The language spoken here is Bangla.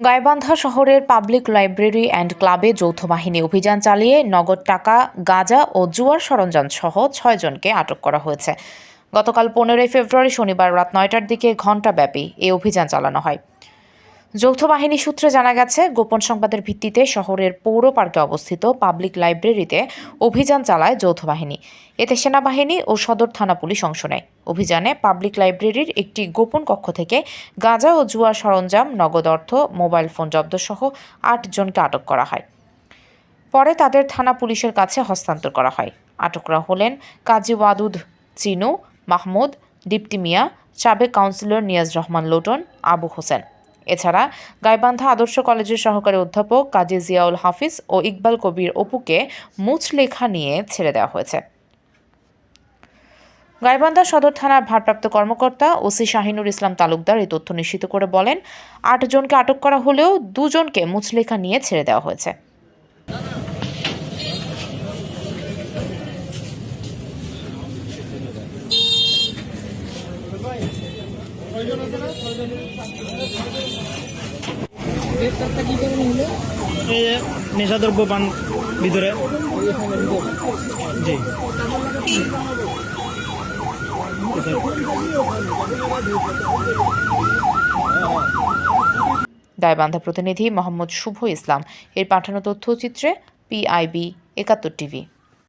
গাইবান্ধা শহরের পাবলিক লাইব্রেরি অ্যান্ড ক্লাবে যৌথ বাহিনী অভিযান চালিয়ে নগদ টাকা, গাঁজা ও জুয়ার সরঞ্জাম সহ ছয়জনকে আটক করা হয়েছে। গতকাল পনেরোই ফেব্রুয়ারি শনিবার রাত নয়টার দিকে ঘণ্টাব্যাপী এই অভিযান চালানো হয়। যৌথ বাহিনী সূত্রে জানা গেছে, গোপন সংবাদের ভিত্তিতে শহরের পৌর পার্কে অবস্থিত পাবলিক লাইব্রেরিতে অভিযান চালায় যৌথ বাহিনী। এতে সেনাবাহিনী ও সদর থানা পুলিশ অংশ নেয়। অভিযানে পাবলিক লাইব্রেরির একটি গোপন কক্ষ থেকে গাঁজা ও জুয়ার সরঞ্জাম, নগদ অর্থ, মোবাইল ফোন জব্দসহ আট জনকে আটক করা হয়। পরে তাদের থানা পুলিশের কাছে হস্তান্তর করা হয়। আটকরা হলেন কাজী ওয়াদুদ চিনু, মাহমুদ, দীপ্তি মিয়া, সাবেক কাউন্সিলর নিয়াজ রহমান লোটন, আবু হোসেন। এছাড়া গাইবান্ধা আদর্শ কলেজের সহকারী অধ্যাপক কাজী জিয়াউল হাফিজ ও ইকবাল কবির অপুকে মুচলেখা নিয়ে ছেড়ে দেওয়া হয়েছে। গাইবান্ধা সদর থানার ভারপ্রাপ্ত কর্মকর্তা ওসি শাহিনুর ইসলাম তালুকদার এই তথ্য নিশ্চিত করে বলেন, আট জনকে আটক করা হলেও দুজনকে মুচলেখা নিয়ে ছেড়ে দেওয়া হয়েছে। নেশাদ্রব্য পান ভিতরে। জি। গাইবান্ধা প্রতিনিধি মোহাম্মদ শুভ ইসলাম। এর পাঠানো তথ্যচিত্রে পিআইবি একাত্তর টিভি।